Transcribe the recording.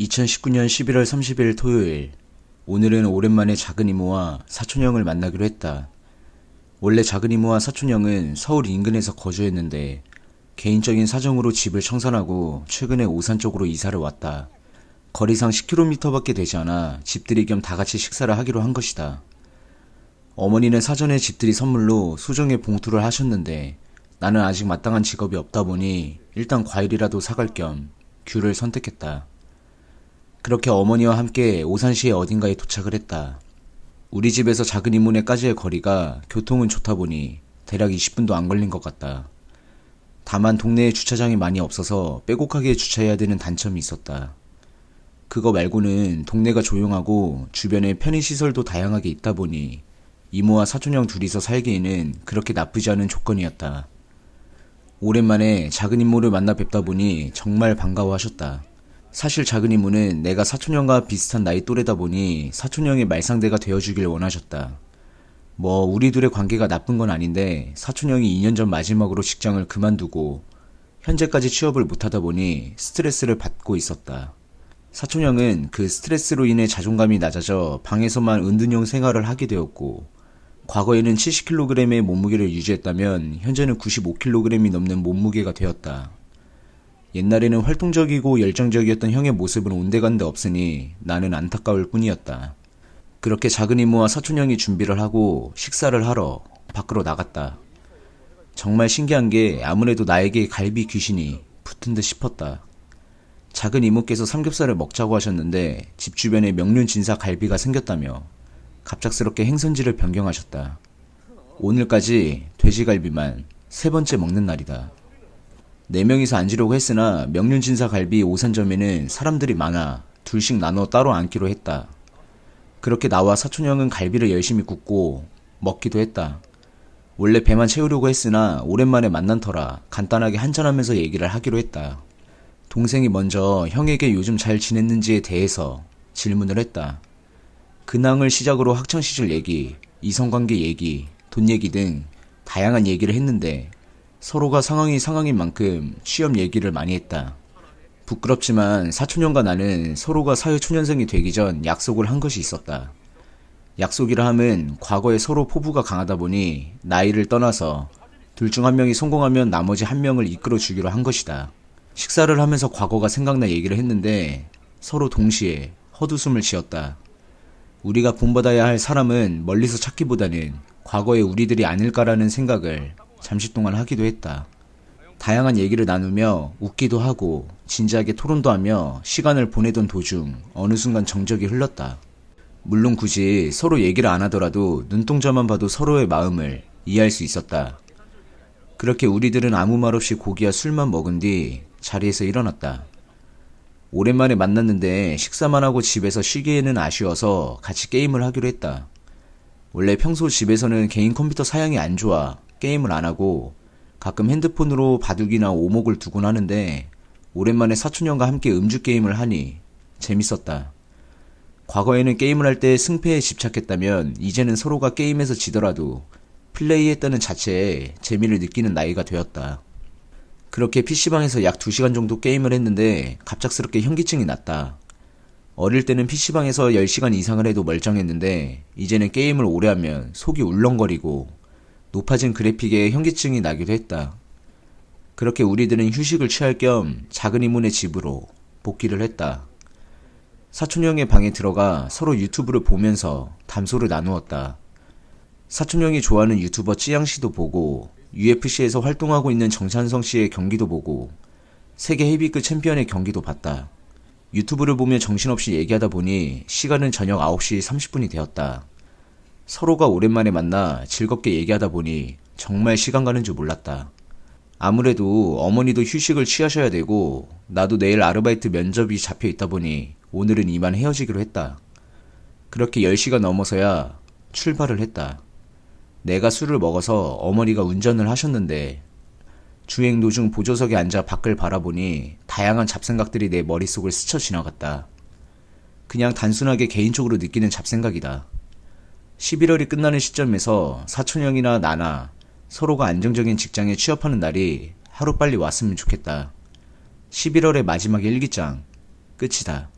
2019년 11월 30일 토요일. 오늘은 오랜만에 작은 이모와 사촌형을 만나기로 했다. 원래 작은 이모와 사촌형은 서울 인근에서 거주했는데 개인적인 사정으로 집을 청산하고 최근에 오산 쪽으로 이사를 왔다. 거리상 10km밖에 되지 않아 집들이 겸 다 같이 식사를 하기로 한 것이다. 어머니는 사전에 집들이 선물로 수정의 봉투를 하셨는데 나는 아직 마땅한 직업이 없다 보니 일단 과일이라도 사갈 겸 귤을 선택했다. 그렇게 어머니와 함께 오산시의 어딘가에 도착을 했다. 우리 집에서 작은 이모네까지의 거리가 교통은 좋다 보니 대략 20분도 안 걸린 것 같다. 다만 동네에 주차장이 많이 없어서 빼곡하게 주차해야 되는 단점이 있었다. 그거 말고는 동네가 조용하고 주변에 편의시설도 다양하게 있다 보니 이모와 사촌형 둘이서 살기에는 그렇게 나쁘지 않은 조건이었다. 오랜만에 작은 이모를 만나 뵙다 보니 정말 반가워하셨다. 사실 작은 이모는 내가 사촌형과 비슷한 나이 또래다 보니 사촌형의 말상대가 되어주길 원하셨다. 뭐 우리 둘의 관계가 나쁜 건 아닌데 사촌형이 2년 전 마지막으로 직장을 그만두고 현재까지 취업을 못하다 보니 스트레스를 받고 있었다. 사촌형은 그 스트레스로 인해 자존감이 낮아져 방에서만 은둔형 생활을 하게 되었고 과거에는 70kg의 몸무게를 유지했다면 현재는 95kg이 넘는 몸무게가 되었다. 옛날에는 활동적이고 열정적이었던 형의 모습은 온데간데 없으니 나는 안타까울 뿐이었다. 그렇게 작은 이모와 사촌 형이 준비를 하고 식사를 하러 밖으로 나갔다. 정말 신기한 게 아무래도 나에게 갈비 귀신이 붙은 듯 싶었다. 작은 이모께서 삼겹살을 먹자고 하셨는데 집 주변에 명륜 진사 갈비가 생겼다며 갑작스럽게 행선지를 변경하셨다. 오늘까지 돼지갈비만 세 번째 먹는 날이다. 네 명이서 앉으려고 했으나 명륜진사 갈비 오산점에는 사람들이 많아 둘씩 나눠 따로 앉기로 했다. 그렇게 나와 사촌형은 갈비를 열심히 굽고 먹기도 했다. 원래 배만 채우려고 했으나 오랜만에 만난 터라 간단하게 한잔하면서 얘기를 하기로 했다. 동생이 먼저 형에게 요즘 잘 지냈는지에 대해서 질문을 했다. 근황을 시작으로 학창시절 얘기, 이성관계 얘기, 돈 얘기 등 다양한 얘기를 했는데 서로가 상황이 상황인 만큼 취업 얘기를 많이 했다. 부끄럽지만 사촌형과 나는 서로가 사회초년생이 되기 전 약속을 한 것이 있었다. 약속이라 함은 과거에 서로 포부가 강하다 보니 나이를 떠나서 둘 중 한 명이 성공하면 나머지 한 명을 이끌어 주기로 한 것이다. 식사를 하면서 과거가 생각나 얘기를 했는데 서로 동시에 헛웃음을 지었다. 우리가 본받아야 할 사람은 멀리서 찾기보다는 과거의 우리들이 아닐까라는 생각을 잠시 동안 하기도 했다. 다양한 얘기를 나누며 웃기도 하고 진지하게 토론도 하며 시간을 보내던 도중 어느 순간 정적이 흘렀다. 물론 굳이 서로 얘기를 안 하더라도 눈동자만 봐도 서로의 마음을 이해할 수 있었다. 그렇게 우리들은 아무 말 없이 고기와 술만 먹은 뒤 자리에서 일어났다. 오랜만에 만났는데 식사만 하고 집에서 쉬기에는 아쉬워서 같이 게임을 하기로 했다. 원래 평소 집에서는 개인 컴퓨터 사양이 안 좋아 게임을 안 하고 가끔 핸드폰으로 바둑이나 오목을 두곤 하는데 오랜만에 사촌 형과 함께 음주 게임을 하니 재밌었다. 과거에는 게임을 할 때 승패에 집착했다면 이제는 서로가 게임에서 지더라도 플레이했다는 자체에 재미를 느끼는 나이가 되었다. 그렇게 PC방에서 약 2시간 정도 게임을 했는데 갑작스럽게 현기증이 났다. 어릴 때는 PC방에서 10시간 이상을 해도 멀쩡했는데 이제는 게임을 오래 하면 속이 울렁거리고 높아진 그래픽에 현기증이 나기도 했다. 그렇게 우리들은 휴식을 취할 겸 작은 이모네 집으로 복귀를 했다. 사촌형의 방에 들어가 서로 유튜브를 보면서 담소를 나누었다. 사촌형이 좋아하는 유튜버 찌양 씨도 보고 UFC에서 활동하고 있는 정찬성 씨의 경기도 보고 세계 헤비급 챔피언의 경기도 봤다. 유튜브를 보며 정신없이 얘기하다 보니 시간은 저녁 9시 30분이 되었다. 서로가 오랜만에 만나 즐겁게 얘기하다 보니 정말 시간 가는 줄 몰랐다. 아무래도 어머니도 휴식을 취하셔야 되고 나도 내일 아르바이트 면접이 잡혀 있다 보니 오늘은 이만 헤어지기로 했다. 그렇게 10시가 넘어서야 출발을 했다. 내가 술을 먹어서 어머니가 운전을 하셨는데 주행 도중 보조석에 앉아 밖을 바라보니 다양한 잡생각들이 내 머릿속을 스쳐 지나갔다. 그냥 단순하게 개인적으로 느끼는 잡생각이다. 11월이 끝나는 시점에서 사촌형이나 나나 서로가 안정적인 직장에 취업하는 날이 하루빨리 왔으면 좋겠다. 11월의 마지막 일기장, 끝이다.